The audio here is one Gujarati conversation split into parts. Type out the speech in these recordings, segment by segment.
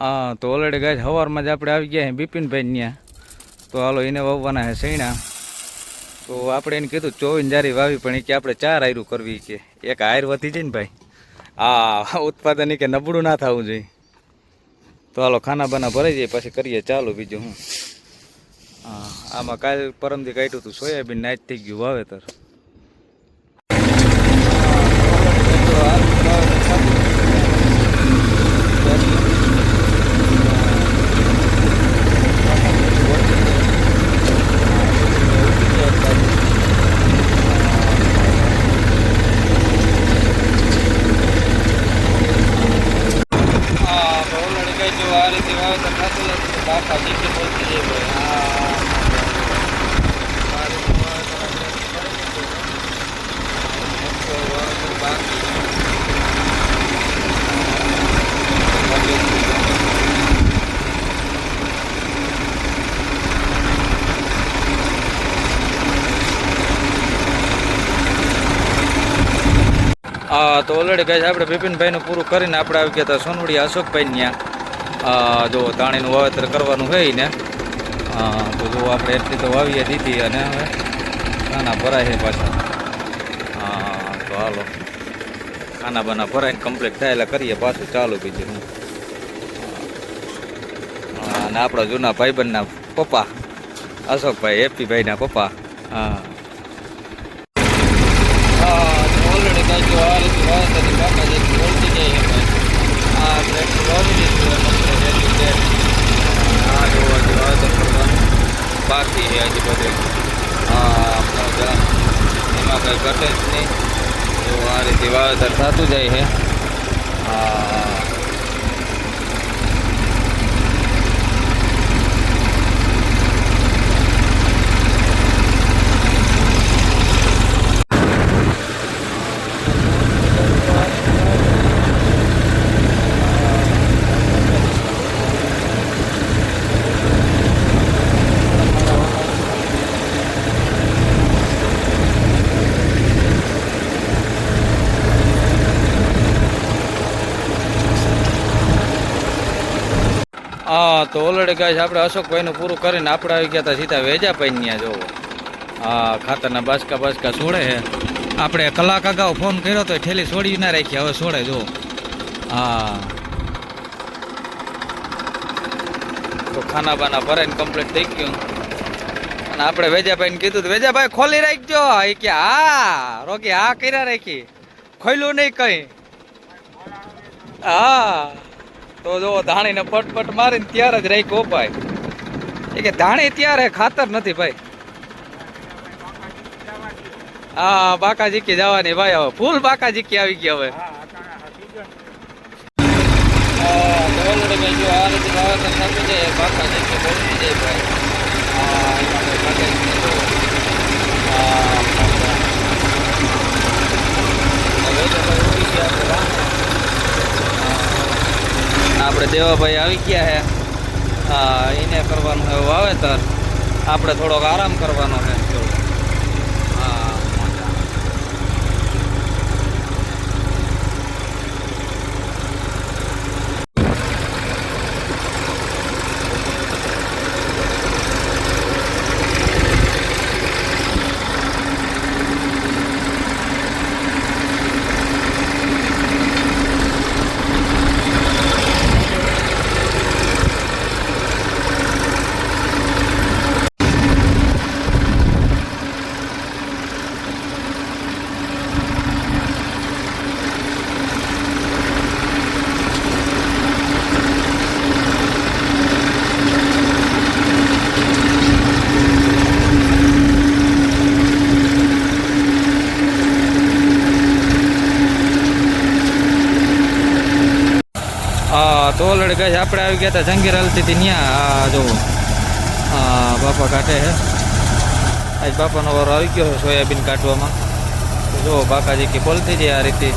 હા, તો ઓલરેડી ગાય સવારમાં જ આપણે આવી ગયા છે બિપિનભાઈ ત્યાં. તો હાલો, એને વાવવાના છે સૈણા તો આપણે એને કીધું ચોવીસ જારી વાવી, પણ એ કે આપણે ચાર આયરું કરવી કે એક આયર વધી જાય ને ભાઈ. હા, ઉત્પાદન કે નબળું ના થવું જોઈએ. તો હાલો ખાના બાના ભરાઈ જાય, પછી કરીએ ચાલુ બીજું હું. હા, આમાં કાલ પરમથી કાઢ્યું હતું સોયાબીન નાચ થઈ ગયું વાવેતર હા તો ઓલરેડી કઈ જો આ રીતે વાવેતર થતું નથી તો બાપા જીતી બોલતી જાય ભાઈ હા આ રીતે વાવેતર આપણે કરી દીધું. મોટું વાવેતર બાકી. હા તો ઓલરેડી ગાય આપણે બિપિનભાઈનું પૂરું કરીને આપણે આવી ગયા હતા સોનવડી અશોકભાઈ ત્યાં. જો તાણીનું વાવેતર કરવાનું હોય ને તો જો આપણે એટલી તો વાવીએ દીધી અને હવે ખાના ભરાય છે પાછા. હા, તો હાલો. ખાના બાના ભરાઈને કમ્પ્લીટ થાય એટલે કરીએ પાછું, ચાલુ બીજું અને આપણા જૂના ભાઈબંધના પપ્પા, અશોકભાઈ હેપીભાઈના પપ્પા. હા. ઓલરેડી કાંઈ જો આ રીતે વાવેતરની બાકા જે બોલતી જાય આ ટ્રેક્ટર વાવી દીધું છે આ જો હજી વાવેતર કરવાનું બાકી છે હજી બધું હા એમાં કંઈ ઘટે જ નહીં જો આ રીતે વાવેતર થતું જાય છે હા હા તો ઓલરેડી ગાય આપણે અશોકભાઈનું પૂરું કરીને આપણે આવી ગયા હતા સીધા વેજાભાઈ ત્યાં જોવો હા, ખાતરના બાસકા બાસકા છોડે છે. આપણે કલાક અગાઉ ફોન કર્યો તો ઠેલી છોડી ના રાખી, હવે છોડે જો. હા. તો ખાના બાના ભરાઈને કમ્પ્લીટ થઈ ગયું. અને આપણે વેજાભાઈને કીધું તો, વેજાભાઈ ખોલી રાખજો. એ કે, હા રોકી હા, કર્યા રાખી. ખોલ્યું નહીં કઈ. હા. તો જો ધાણીને પટપટ મારીને ત્યાર જ રાખ્યો ભાઈ. એ કે ધાણી ત્યારે ખાતર નથી ભાઈ. હા બાકા જીકી જવાની ભાઈ હવે. ફૂલ બાકા જીકી આવી ગયા હવે. બાકા જીકી બોલતી જાય ભાઈ. હા, એમાં કંઈ ઘટે જ નહીં જો. હા, બાકા. હવે તો ભાઈ ઉડી ગયા આપણે વાહ. આપણે દેવાભાઈ આવી ગયા છે હા, એને કરવાનું છે વાવેતર. આપણે થોડોક આરામ કરવાનો છે તો ઓલરેડી ગાય આપણે આવી ગયા હતા જંગીર હાલતી હતી ત્યાં જો બાપા કાઢે છે. આજ બાપાનો વારો આવી ગયો છે સોયાબીન કાઢવામાં. જો બાકાજી કે બોલતી જાય આ રીતે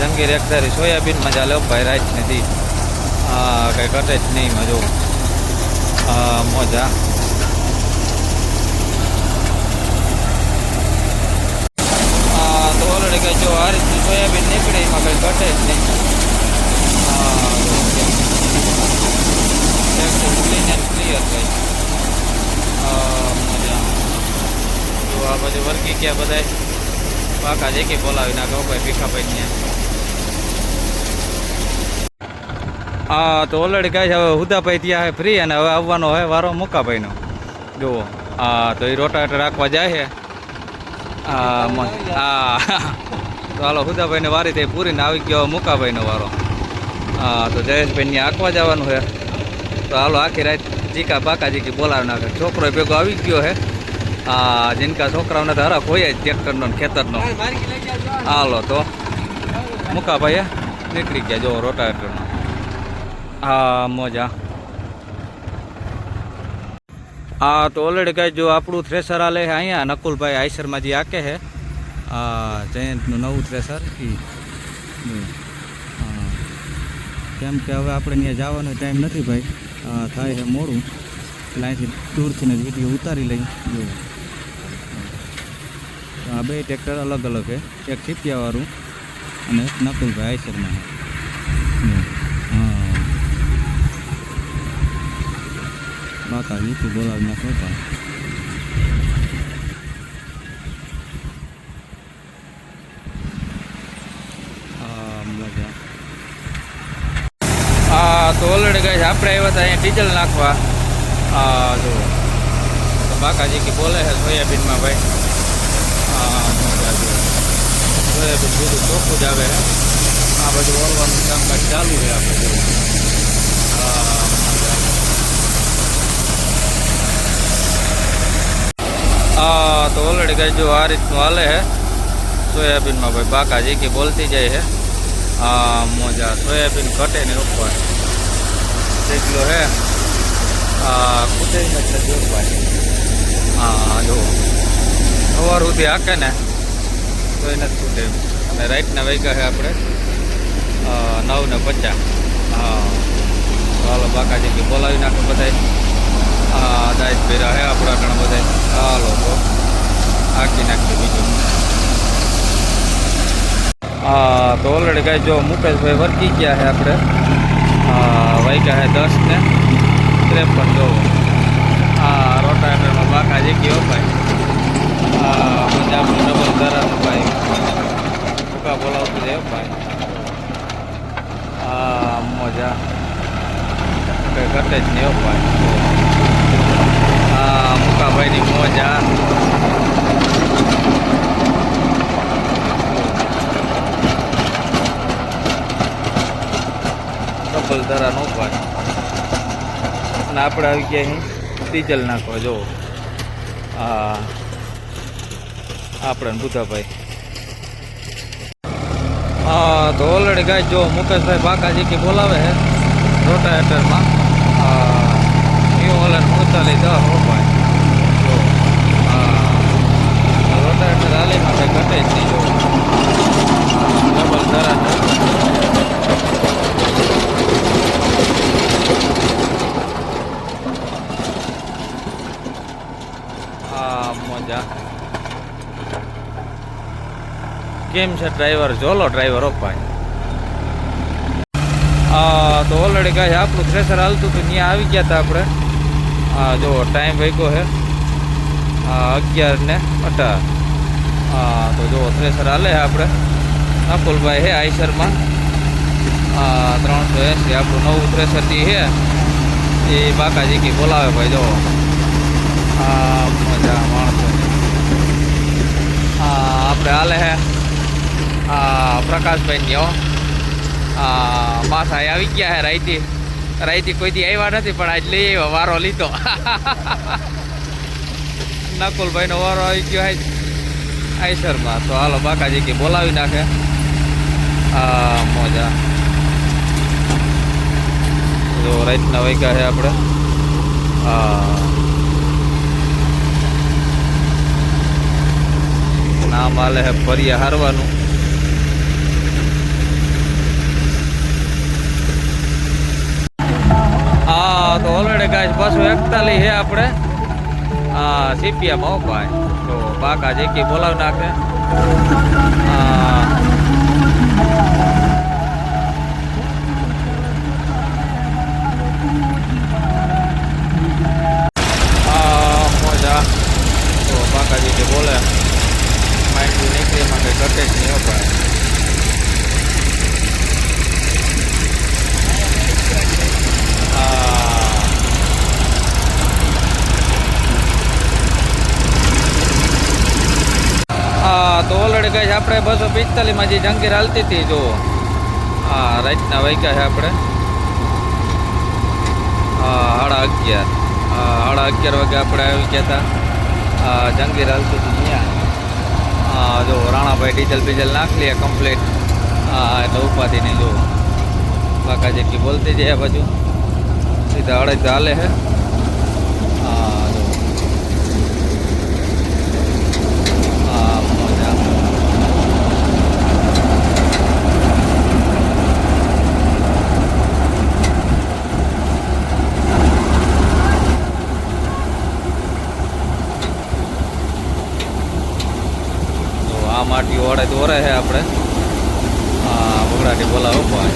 જંગીર એકધારી સોયાબીનમાં ચાલે ભાઈ રાજ નથી. કંઈ કટે જ નહીં જો. મોજા. તો ઓલરેડી કંઈ જો આ રીતનું સોયાબીન નીકળે, એમાં કંઈ ઘટે જ નહીં. આ મજા જો આ બાજુ વર્ગી ગયા બધાય પાકા જે બોલાવી નાખો ભાઈ ભીખાભાઈ ને હા તો ઓલરેડી કહે છે, હવે હુદાભાઈ ત્યાં ફ્રી અને હવે આવવાનો હોય વારો મુકાભાઈનો. જુઓ હા તો એ રોટાટ રાખવા જાય છે. હા હા તો હાલો હુદાભાઈને વારી થઈ પૂરીને આવી ગયો મુકાભાઈનો વારો. હા તો જયેશભાઈ આંખવા આંકવા જવાનું છે. તો હાલો આખી રાત જીકા પાકા જીકી બોલાવી નાખે છોકરો ભેગો આવી ગયો છે. હા જીનકા છોકરાઓને તો હરખ હોય જ ટ્રેક્ટરનો ખેતરનો. હાલો તો મુકાભાઈ નીકળી ગયા જો રોટાવેટરનો હા મોજા. હા તો ઓલરેડી કઈ જો આપણું થ્રેસર આલે છે અહીંયા. નકુલભાઈ આઈસરમાં જે આકે છે. જયંતનું નવું થ્રેસર એ. કેમ કે હવે આપણે ત્યાં જવાનો ટાઈમ નથી ભાઈ. થાય છે મોડું. એટલે અહીંથી દૂરથી જ વીડિયો ઉતારી લઈ. જો આ બે ટ્રેક્ટર અલગ અલગ છે. એક છીપિયાવાળું અને એક નકુલભાઈ આઈસરમાં હા. બાકા લીધું બોલાવી નાખો પણ હા મજા હા તો ઓલરેડી ગઈ આપણે આવ્યા હતા અહીંયા ડીઝલ નાખવા હા જો તો બાકાજી કે બોલે છે સોયાબીનમાં ભાઈ હા મજા જો સોયાબીન બીજું ચોખ્ખું જ આવે છે આ બધું ઓરવાનું કામકાજ ચાલુ છે આપણે જો હા મજા હા તો ઓલરેડી કઈ જો આ રીતનું હાલે છે સોયાબીનમાં ભાઈ બાકાજી કે બોલતી જાય છે હા મોજા સોયાબીન ઘટે ને ઉપર જેટલો હે. કૂદે એટલે જો ભાઈ હા જો, સવાર સુધી હાકે ને, તો એ નથી કૂદે અને રાઈટના વાગ્યા છે આપણે નવ ને હા. હાલો બાકાજી કે બોલાવી નાખે બધાય. હા દાઈત ભેરા હે આપણા ઘણા બધા હાલો તો નાખી બીજું. હા તો ઓલરેડી કાંઈ જો મુકેશભાઈ વર્કી ગયા છે આપણે. વાગ્યા છે દસ ને ત્રેપન દો હા રોટાવેટરમાં બાકા જે ગયો ભાઈ? હા પંજાબનું ડબલ ધરાનું ભાઈ. ટૂંકા બોલાવતું છે ભાઈ. હા મજા. કંઈ ઘટે જ નહીં હો ભાઈ. હા મુકાભાઈની મોજા. ડબલ ધરા નો ભાઈ અને આપણે આવી ગયા અહીં ડીઝલ નાખવા જો હા આપણે બુધાભાઈ હા તો ઓલરેડી ગાય જો મુકેશભાઈ બાકાજી કે બોલાવે છે રોટાવેટરમાં. ન્યુ હોલેન્ડ સુડતાલીસ દસ હો ભાઈ જો હા રોટાવેટર હાલીમાં કંઈ ઘટે જ નહીં જો ડબલ ધરા હા મજા કેમ છે ડ્રાઈવર જોલો ડ્રાઈવર હા તો ઓલરેડી કાંઈ આપણું થ્રેસર હાલતું હતું, ત્યાં આવી ગયા હતા આપણે. હા જો ટાઈમ વૈકો હા. અગિયાર ને અઢાર. હા તો જો થ્રેસર હાલે આપણે. નકુલભાઈ છે આઈસરમાં હા ત્રણસો એંસી આપણું નવું થ્રેસર જે છે એ બાકાજી કી બોલાવે ભાઈ, જો. હા મજા માણસો. હા આપણે હાલે હે. હા. પ્રકાશભાઈ પાછા હા માસા આવી ગયા હે રાઈતી. રાઈતી કોઈથી આવ્યા નથી, પણ આજ લઈ આવ્યા, વારો લીધો. નકુલભાઈ નો વારો આવી ગયો આઈસરમાં તો હાલો બાકાજી કે બોલાવી નાખે. મોજા. જો રાઈતના વાગ્યા છે આપણે. નામ આલે હે ફરી હારવાનું હા તો ઓલરેડી ગાય એકતાલી છે આપણે. હા સીપીએમ હો ભાઈ. તો બાકા જે કે બોલાવી નાખે. હા ગઈ આપણે બસો પિસ્તાલીસમાં જે જંગીર હાલતી હતી જો હા, રાતના વાગ્યા છે આપણે. હા, સાડા અગિયાર. હા, સાડા અગિયાર વાગે આપણે આવી ગયા હતા. હા જંગીર હાલતી હતી ત્યાં. હા જો રાણાભાઈ ડીઝલ બીજલ નાખ લે કમ્પ્લીટ હા એટલે ઉપાધિ નહીં જો કાકા જેટલી બોલતી જાય બાજુ. સીધા અડે હાલે છે હા જો હા મજા તો આ દોરે છે આપણે. હા બગડાટી બોલાવો ભાઈ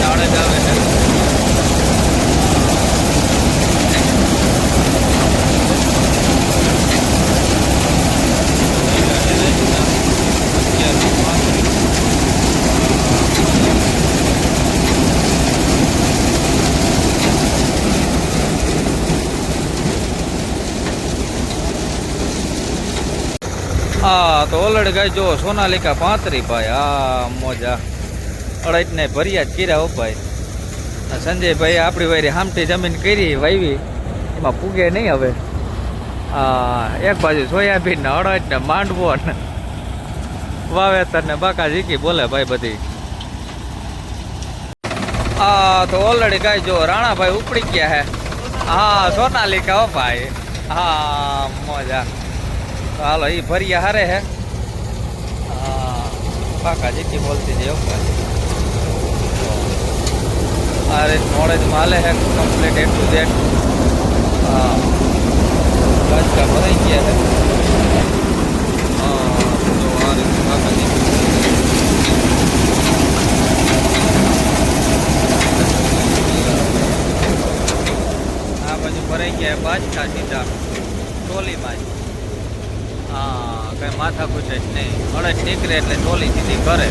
ચાળે જ આવે છે. હા, તો ઓલરેડી ગાય જો સોનાલિકા પાંત્રી ભાઈ હા મોજા. અડદ ને ભર્યા જ કર્યા હો ભાઈ. સંજયભાઈ આપણી વારી હામટી જમીન કરી વાવી એમાં પૂગે નહીં હવે. હા એક બાજુ સોયાબીન ને અડદ ને માંડવો ને વાવેતર ને બાકા ઝીકી બોલે ભાઈ બધી. હા તો ઓલરેડી ગાય જો રાણાભાઈ ઉપડી ગયા હે. હા, સોનાલિકા હો ભાઈ. હા, મોજા. હાલો એ ભરિયા હારે હે. પાકા જેટલી બોલતી છે એવું આ રીત નોલેજમાં માલે હે કમ્પ્લીટ એ ટુ ઝેડ હા બાજકા ભરાઈ ગયા છે હા તો આ રીતે પાકા જેટલી આ બાજુ ભરાઈ ગયા બાજકા સીધા ટોલીમાં જ હા કઈ માથા પૂછે જ નહીં અડદ નીકળે એટલે ટોલી સીધી કરે